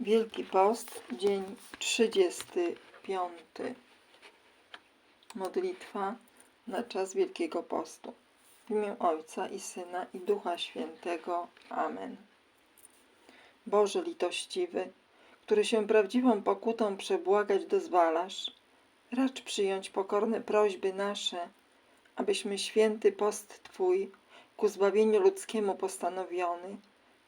Wielki Post, dzień 35. Modlitwa na czas Wielkiego Postu. W imię Ojca i Syna i Ducha Świętego. Amen. Boże litościwy, który się prawdziwą pokutą przebłagać dozwalasz, racz przyjąć pokorne prośby nasze, abyśmy święty post Twój ku zbawieniu ludzkiemu postanowiony,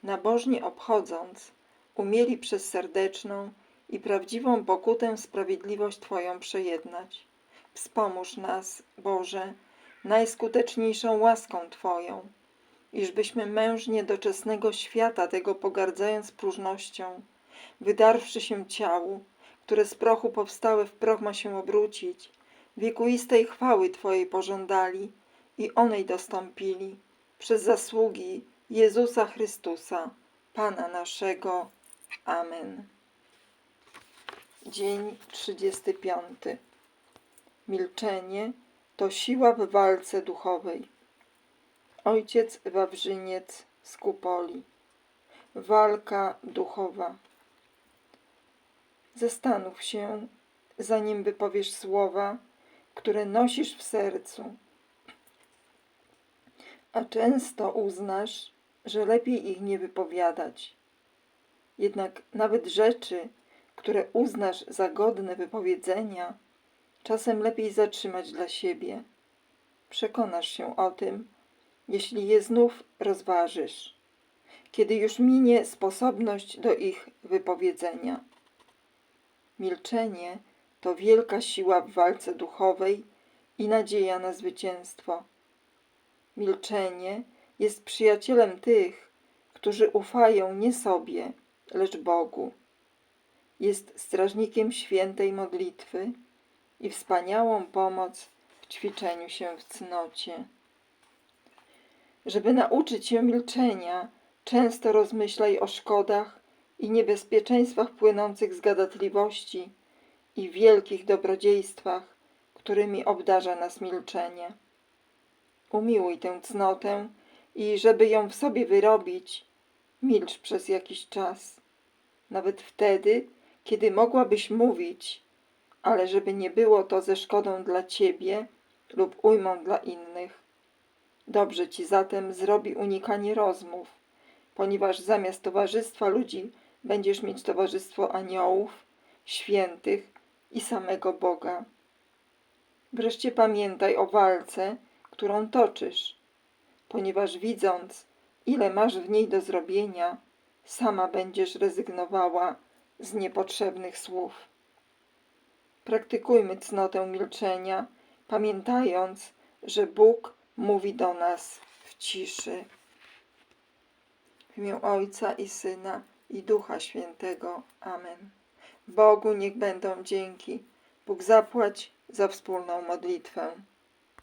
nabożnie obchodząc, umieli przez serdeczną i prawdziwą pokutę sprawiedliwość Twoją przejednać. Wspomóż nas, Boże, najskuteczniejszą łaską Twoją, iżbyśmy mężnie doczesnego świata tego pogardzając próżnością, wydarwszy się ciału, które z prochu powstałe w proch ma się obrócić, wiekuistej chwały Twojej pożądali i onej dostąpili przez zasługi Jezusa Chrystusa, Pana naszego. Amen. Dzień 35. Milczenie to siła w walce duchowej. Ojciec Wawrzyniec z Kupoli. Walka duchowa. Zastanów się, zanim wypowiesz słowa, które nosisz w sercu. A często uznasz, że lepiej ich nie wypowiadać. Jednak nawet rzeczy, które uznasz za godne wypowiedzenia, czasem lepiej zatrzymać dla siebie. Przekonasz się o tym, jeśli je znów rozważysz, kiedy już minie sposobność do ich wypowiedzenia. Milczenie to wielka siła w walce duchowej i nadzieja na zwycięstwo. Milczenie jest przyjacielem tych, którzy ufają nie sobie, lecz Bogu. Jest strażnikiem świętej modlitwy i wspaniałą pomoc w ćwiczeniu się w cnocie. Żeby nauczyć się milczenia, często rozmyślaj o szkodach i niebezpieczeństwach płynących z gadatliwości i wielkich dobrodziejstwach, którymi obdarza nas milczenie. Umiłuj tę cnotę i żeby ją w sobie wyrobić, milcz przez jakiś czas. Nawet wtedy, kiedy mogłabyś mówić, ale żeby nie było to ze szkodą dla ciebie lub ujmą dla innych. Dobrze ci zatem zrobi unikanie rozmów, ponieważ zamiast towarzystwa ludzi będziesz mieć towarzystwo aniołów, świętych i samego Boga. Wreszcie pamiętaj o walce, którą toczysz, ponieważ widząc, ile masz w niej do zrobienia, sama będziesz rezygnowała z niepotrzebnych słów. Praktykujmy cnotę milczenia, pamiętając, że Bóg mówi do nas w ciszy. W imię Ojca i Syna i Ducha Świętego. Amen. Bogu niech będą dzięki. Bóg zapłać za wspólną modlitwę.